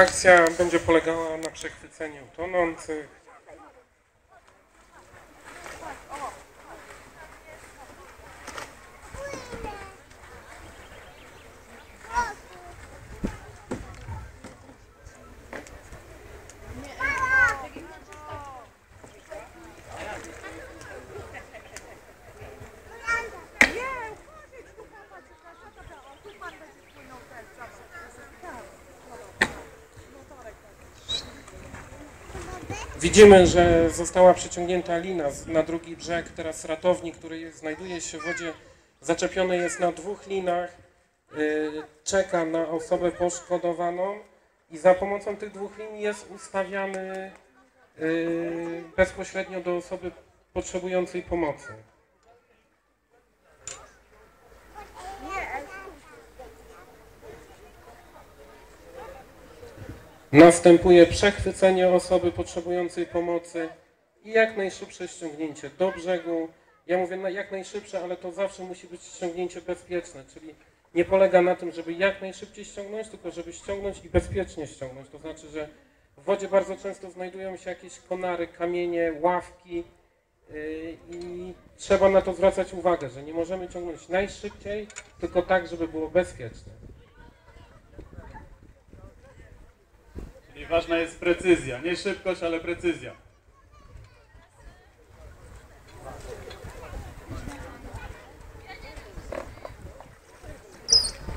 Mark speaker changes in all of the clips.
Speaker 1: Akcja będzie polegała na przechwyceniu tonących. Widzimy, że została przyciągnięta lina na drugi brzeg. Teraz ratownik, który znajduje się w wodzie, zaczepiony jest na dwóch linach, y, czeka na osobę poszkodowaną i za pomocą tych dwóch lin jest ustawiany y, bezpośrednio do osoby potrzebującej pomocy. Następuje przechwycenie osoby potrzebującej pomocy i jak najszybsze ściągnięcie do brzegu. Ja mówię jak najszybsze, ale to zawsze musi być ściągnięcie bezpieczne, czyli nie polega na tym, żeby jak najszybciej ściągnąć, tylko żeby ściągnąć i bezpiecznie ściągnąć. To znaczy, że w wodzie bardzo często znajdują się jakieś konary, kamienie, ławki yy, i trzeba na to zwracać uwagę, że nie możemy ciągnąć najszybciej, tylko tak, żeby było bezpieczne.
Speaker 2: Ważna jest precyzja. Nie szybkość, ale precyzja.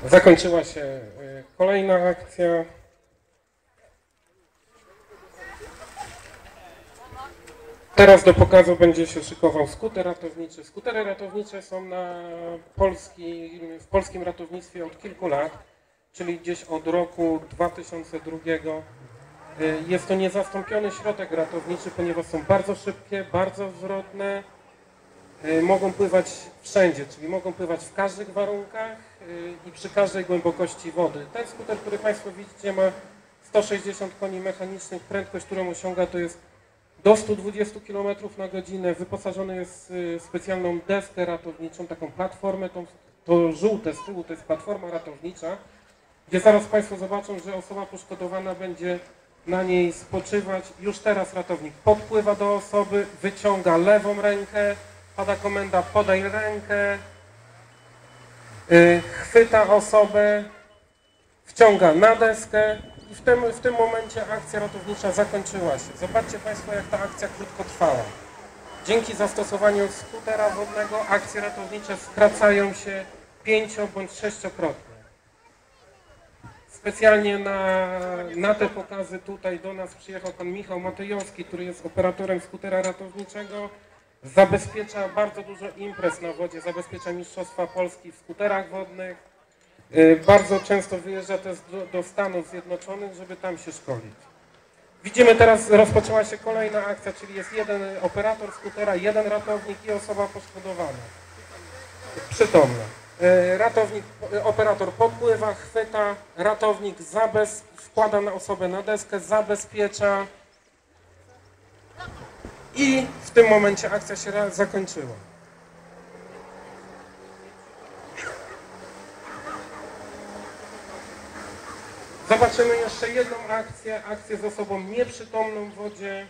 Speaker 1: Zakończyła się y, kolejna akcja. Teraz do pokazu będzie się szykował skuter ratowniczy. Skutery ratownicze są na polski, w polskim ratownictwie od kilku lat, czyli gdzieś od roku 2002. Y, Jest to niezastąpiony środek ratowniczy, ponieważ są bardzo szybkie, bardzo zwrotne, y, mogą pływać wszędzie, czyli mogą pływać w każdych warunkach y, i przy każdej głębokości wody. Ten skuter, który Państwo widzicie ma 160 koni mechanicznych, prędkość, którą osiąga to jest do 120 km na godzinę, wyposażony jest w specjalną deskę ratowniczą, taką platformę, to, to żółte z tyłu to jest platforma ratownicza, gdzie zaraz Państwo zobaczą, że osoba poszkodowana będzie na niej spoczywać. Już teraz ratownik podpływa do osoby, wyciąga lewą rękę, pada komenda podaj rękę, y, chwyta osobę, wciąga na deskę i w tym, w tym momencie akcja ratownicza zakończyła się. Zobaczcie Państwo, jak ta akcja krótko trwała. Dzięki zastosowaniu skutera wodnego akcje ratownicze skracają się pięcio bądź sześciokrotnie. Specjalnie na, na te pokazy tutaj do nas przyjechał pan Michał Matejowski, który jest operatorem skutera ratowniczego. Zabezpiecza bardzo dużo imprez na wodzie, zabezpiecza Mistrzostwa Polski w skuterach wodnych. Y, Bardzo często wyjeżdża też do, do Stanów Zjednoczonych, żeby tam się szkolić. Widzimy teraz, rozpoczęła się kolejna akcja, czyli jest jeden operator skutera, jeden ratownik i osoba poszkodowana. Przytomna. Y, Ratownik, y, operator podpływa, chwyta, ratownik zabez, wkłada na osobę na deskę, zabezpiecza i w tym momencie akcja się zakończyła. Zobaczymy jeszcze jedną akcję, akcję z osobą nieprzytomną w wodzie.